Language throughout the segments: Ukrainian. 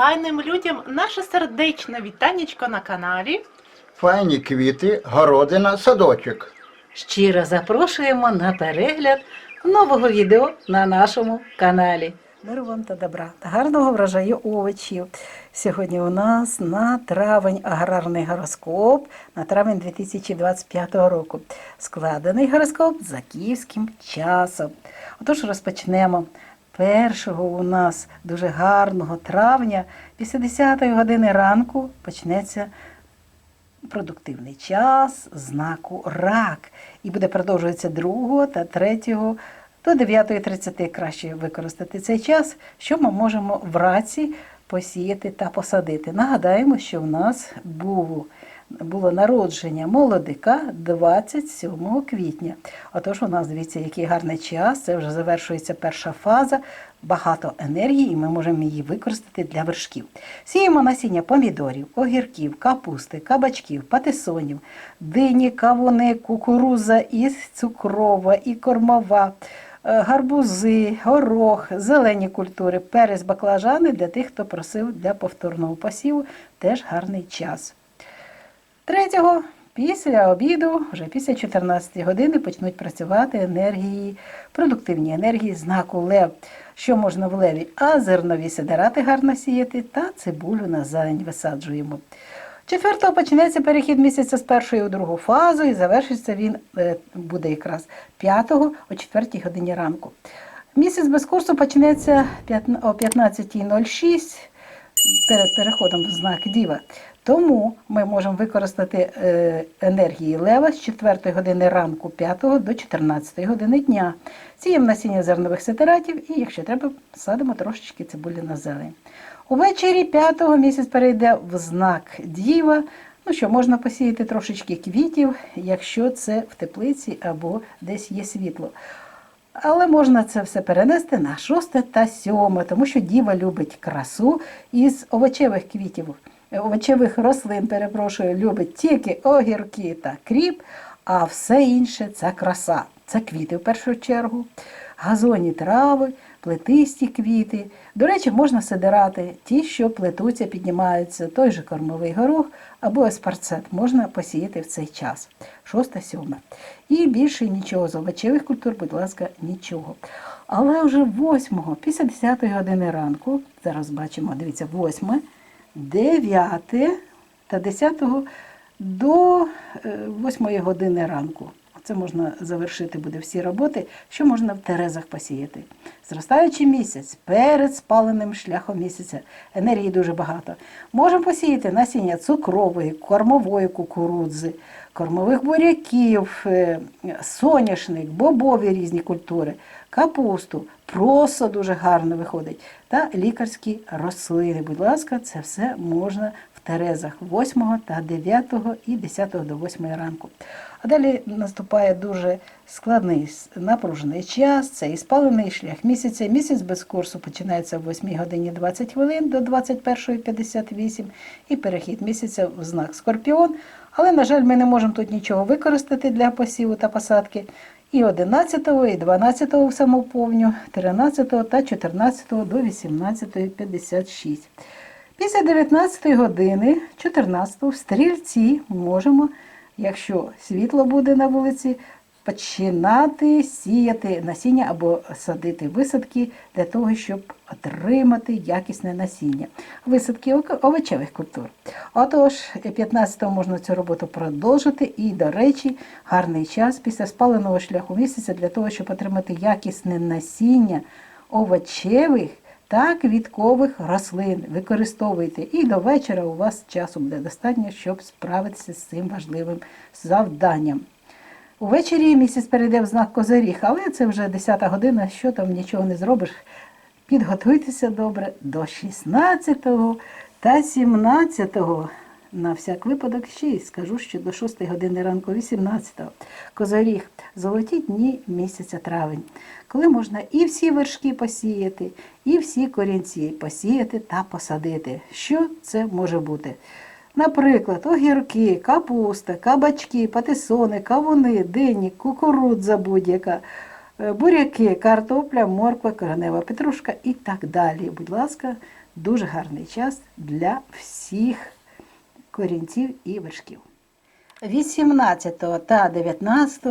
файним людям наше сердечне вітанечко на каналі. Файні квіти, городина, садочок. Щиро запрошуємо на перегляд нового відео на нашому каналі. Миру вам та добра та гарного врожаю овочів. Сьогодні у нас на травень аграрний гороскоп на травень 2025 року. Складений гороскоп за київським часом. Отож розпочнемо. Першого у нас дуже гарного травня після 10 години ранку почнеться продуктивний час знаку рак. І буде продовжуватися 2 та 3 до 9.30 краще використати цей час, що ми можемо в раці посіяти та посадити. Нагадаємо, що в нас було, було народження молодика 27 квітня. Отож, у нас дивіться, який гарний час. Це вже завершується перша фаза. Багато енергії, і ми можемо її використати для вершків. Сіємо насіння помідорів, огірків, капусти, кабачків, патисонів, дині, кавуни, кукуруза і цукрова, і кормова, гарбузи, горох, зелені культури, перець, баклажани для тих, хто просив для повторного посіву. Теж гарний час. Третього, після обіду, вже після 14 години почнуть працювати енергії, продуктивні енергії знаку Лев. Що можна в леві? А зернові сидирати гарно сіяти та цибулю на зелень висаджуємо. Четвертого почнеться перехід місяця з першої у другу фазу і завершиться він е, буде якраз 5 о 4 годині ранку. Місяць без курсу почнеться о 15.06 перед переходом в знак Діва. Тому ми можемо використати е, енергії лева з 4 години ранку 5 до 14 години дня. Сіємо насіння зернових сетератів і, якщо треба, садимо трошечки цибулі на зелень. Увечері 5-го місяць перейде в знак Діва. Ну що, можна посіяти трошечки квітів, якщо це в теплиці або десь є світло. Але можна це все перенести на 6 та 7, тому що діва любить красу із овочевих квітів, овочевих рослин, перепрошую, любить тільки огірки та кріп, а все інше це краса. Це квіти в першу чергу, газонні трави, плетисті квіти. До речі, можна сидирати ті, що плетуться, піднімаються, той же кормовий горох або еспарцет можна посіяти в цей час. 6-7. І більше нічого з овочевих культур, будь ласка, нічого. Але вже 8, після 10-ї години ранку, зараз бачимо, дивіться, 8, 9 та 10 до 8 години ранку. Це можна завершити буде всі роботи, що можна в Терезах посіяти. Зростаючий місяць перед спаленим шляхом місяця. Енергії дуже багато. Можемо посіяти насіння цукрової, кормової кукурудзи, кормових буряків, е, соняшник, бобові різні культури, капусту, просо дуже гарно виходить, та лікарські рослини. Будь ласка, це все можна в Терезах 8 та 9 і 10 до 8 ранку. А далі наступає дуже складний напружений час. Це і спалений шлях місяця. Місяць без курсу починається в 8 годині 20 хвилин до 21.58 і перехід місяця в знак Скорпіон. Але, на жаль, ми не можемо тут нічого використати для посіву та посадки. І 11, і 12 в самоповню, 13 та 14 до 18.56. Після 19 години, 14 в стрільці можемо, якщо світло буде на вулиці, починати сіяти насіння або садити висадки для того, щоб отримати якісне насіння. Висадки овочевих культур. Отож, 15-го можна цю роботу продовжити. І, до речі, гарний час після спаленого шляху місяця для того, щоб отримати якісне насіння овочевих та квіткових рослин. Використовуйте. І до вечора у вас часу буде достатньо, щоб справитися з цим важливим завданням. Увечері місяць перейде в знак Козиріг, але це вже 10 година, що там нічого не зробиш. Підготуйтеся добре до 16 та 17. На всяк випадок ще й скажу, що до 6 години ранку 18 Козоріг золоті дні місяця травень, коли можна і всі вершки посіяти, і всі корінці посіяти та посадити. Що це може бути? Наприклад, огірки, капуста, кабачки, патисони, кавуни, дині, кукурудза будь-яка, е, буряки, картопля, морква, коренева петрушка і так далі. Будь ласка, дуже гарний час для всіх корінців і вершків. 18 та 19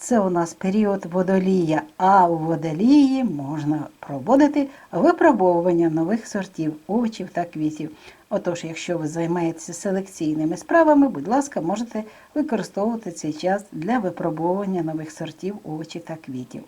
це у нас період водолія, а у водолії можна проводити випробовування нових сортів овочів та квітів. Отож, якщо ви займаєтеся селекційними справами, будь ласка, можете використовувати цей час для випробовування нових сортів овочів та квітів.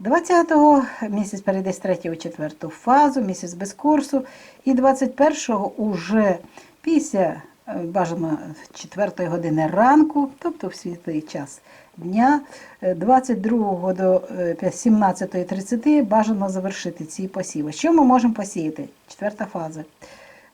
20-го місяць перейде з 3 у 4 фазу, місяць без курсу, і 21-го уже після бажано 4 години ранку, тобто в світлий час дня, е, 22 до е, 17.30 бажано завершити ці посіви. Що ми можемо посіяти? Четверта фаза.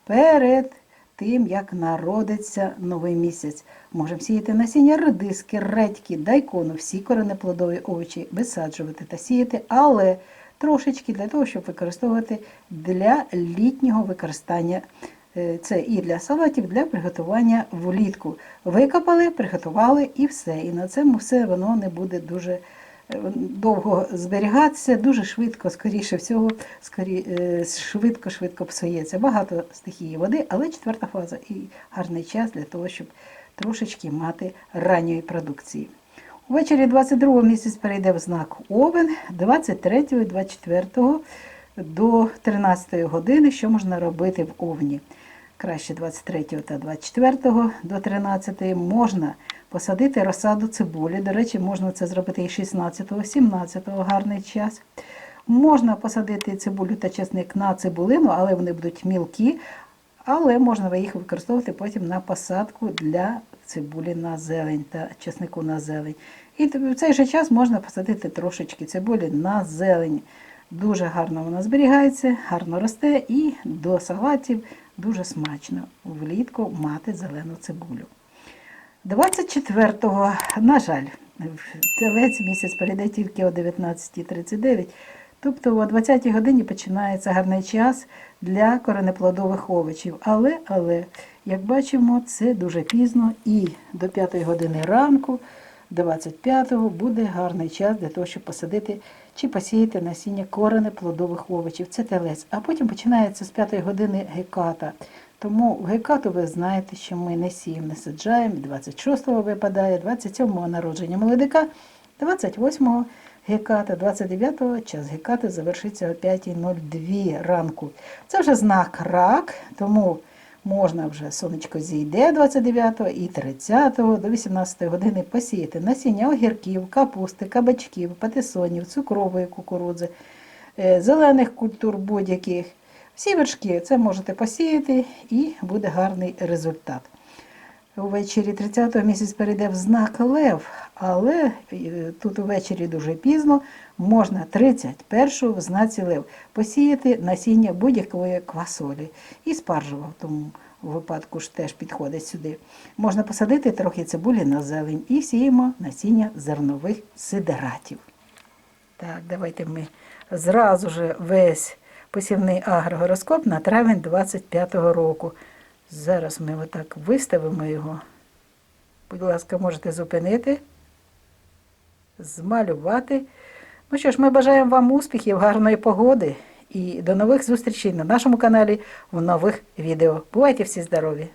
Перед тим, як народиться новий місяць. Можемо сіяти насіння редиски, редьки, дайкону, всі коренеплодові овочі висаджувати та сіяти, але трошечки для того, щоб використовувати для літнього використання. Е, Це і для салатів, для приготування влітку. Викопали, приготували і все. І на цьому все воно не буде дуже е, довго зберігатися, дуже швидко, скоріше всього, скорі, е, швидко-швидко псується. Багато стихії води, але четверта фаза і гарний час для того, щоб трошечки мати ранньої продукції. Увечері 22 місяць перейде в знак Овен, 23 і 24 до 13 години, що можна робити в Овні. Краще 23 та 24 до 13 можна посадити розсаду цибулі. До речі, можна це зробити і 16, 17 гарний час. Можна посадити цибулю та чесник на цибулину, але вони будуть мілкі, але можна їх використовувати потім на посадку для цибулі на зелень та чеснику на зелень. І в цей же час можна посадити трошечки цибулі на зелень. Дуже гарно вона зберігається, гарно росте і до салатів дуже смачно влітку мати зелену цибулю. 24-го, на жаль, телець місяць перейде тільки о 19.39, тобто о 20-й годині починається гарний час для коренеплодових овочів. Але, але, як бачимо, це дуже пізно і до 5-ї години ранку, 25-го, буде гарний час для того, щоб посадити чи посіяти насіння коренеплодових овочів. Це телець. А потім починається з 5 години геката. Тому в гекату ви знаєте, що ми не сіємо, не саджаємо, 26-го випадає, 27-го народження молодика, 28-го геката, 29-го час гекати завершиться о 5.02 ранку. Це вже знак рак, тому можна вже сонечко зійде 29-го і 30-го до 18 години посіяти насіння огірків, капусти, кабачків, патисонів, цукрової кукурудзи, е, зелених культур будь-яких. Всі вершки це можете посіяти і буде гарний результат. Увечері 30-го місяць перейде в знак Лев, але е, тут увечері дуже пізно можна 31-го в знаці Лев посіяти насіння будь-якої квасолі. І спаржева в тому випадку ж теж підходить сюди. Можна посадити трохи цибулі на зелень і сіємо насіння зернових сидератів. Так, давайте ми зразу же весь посівний агрогороскоп на травень 25-го року. Зараз ми отак виставимо його. Будь ласка, можете зупинити, змалювати. Ну що ж, ми бажаємо вам успіхів, гарної погоди і до нових зустрічей на нашому каналі в нових відео. Бувайте всі здорові!